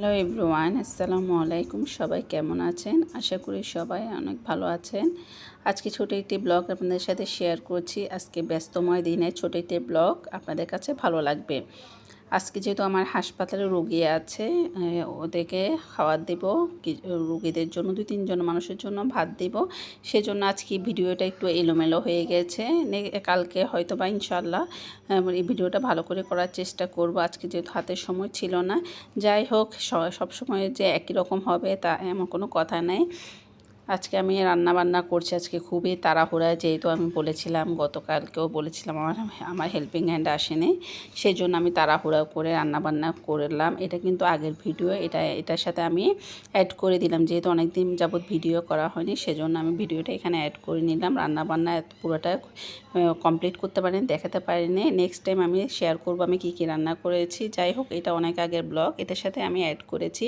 Hello everyone, আসসালামু আলাইকুম। সবাই কেমন আছেন? আশা করি সবাই অনেক ভালো আছেন। আজকে ছোটো একটি ব্লগ আপনাদের সাথে শেয়ার করছি। আজকে ব্যস্তময় দিনে ছোটো একটি ব্লগ আপনাদের কাছে ভালো লাগবে। আজকে যেহেতু আমার হাসপাতালে রুগী আছে ওদেরকে খাবার দেব রুগীদের জন্য, দুই তিনজন মানুষের জন্য ভাত দেব। সেজন্য আজকে ভিডিওটা একটু এলোমেলো হয়ে গেছে। কালকে হয়তো বা ইনশাল্লাহ এই ভিডিওটা ভালো করে করার চেষ্টা করব। আজকে যেহেতু হাতের সময় ছিল না, যাই হোক সব সময় যে একই রকম হবে তা এমন কোনো কথা নেই। আজকে আমি রান্না বান্না করছি, আজকে খুবই তাড়াহুড়া যেহেতু আমি বলেছিলাম, গতকালকেও বলেছিলাম, আমার আমার হেল্পিং হ্যান্ড আসেনি সেই জন্য আমি তাড়াহুড়া করে রান্না বান্না করলাম। এটা কিন্তু আগের ভিডিও এটা, এটার সাথে আমি অ্যাড করে দিলাম, যেহেতু অনেক দিন যাবৎ ভিডিও করা হয়নি, সেজন্য আমি ভিডিওটা এখানে অ্যাড করে নিলাম। রান্না বান্না পুরোটা কমপ্লিট করতে পারিনি, দেখাতে পারিনি। নেক্সট টাইম আমি শেয়ার করব, আমি কী কী রান্না করেছি, যাই হোক, এটা অনেক আগের ব্লগ এটার সাথে আমি অ্যাড করেছি।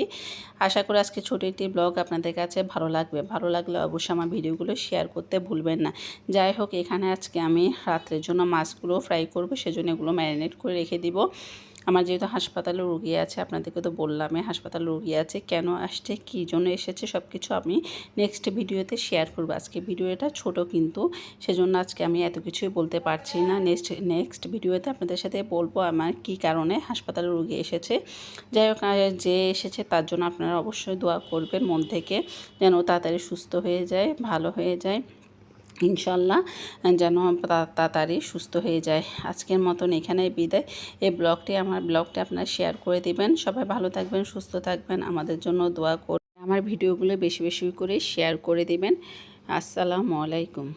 আশা করি আজকে ছোটো একটি ব্লগ আপনাদের কাছে ভালো লাগবে, ভালো লাগলে অবশ্যই আমার ভিডিওগুলো শেয়ার করতে ভুলবেন না। যাই হোক, এখানে আজকে আমি রাত্রের জন্য মাছগুলো ফ্রাই করব, সেজন্য এগুলো ম্যারিনেট করে রেখে দিব। আমার যেহেতু হাসপাতালে রুগী আছে, আপনাদেরকে তো বললামই হাসপাতালে রুগী আছে, কেন আসছে, কী জন্য এসেছে সব কিছু আমি নেক্সট ভিডিওতে শেয়ার করব। আজকে ভিডিওটা ছোট কিন্তু, সেজন্য আজকে আমি এত কিছুই বলতে পারছি না। নেক্সট নেক্সট ভিডিওতে আপনাদের সাথে বলব আমার কি কারণে হাসপাতালে রুগী এসেছে। যাই হোক যে এসেছে তার জন্য আপনারা অবশ্যই দোয়া করবেন মন থেকে, যেন তাড়াতাড়ি সুস্থ হয়ে যায়, ভালো হয়ে যায়। ইনশাল্লাহ, যেন তাড়াতাড়ি সুস্থ হয়ে যায়। আজকের মতন এখানে বিদায়। এই ব্লগটি আমার ব্লগটি আপনার শেয়ার করে দিবেন। সবাই ভালো থাকবেন, সুস্থ থাকবেন। আমাদের জন্য দোয়া করবেন আমার ভিডিওগুলো বেশি বেশি করে শেয়ার করে দিবেন। আসসালামু আলাইকুম।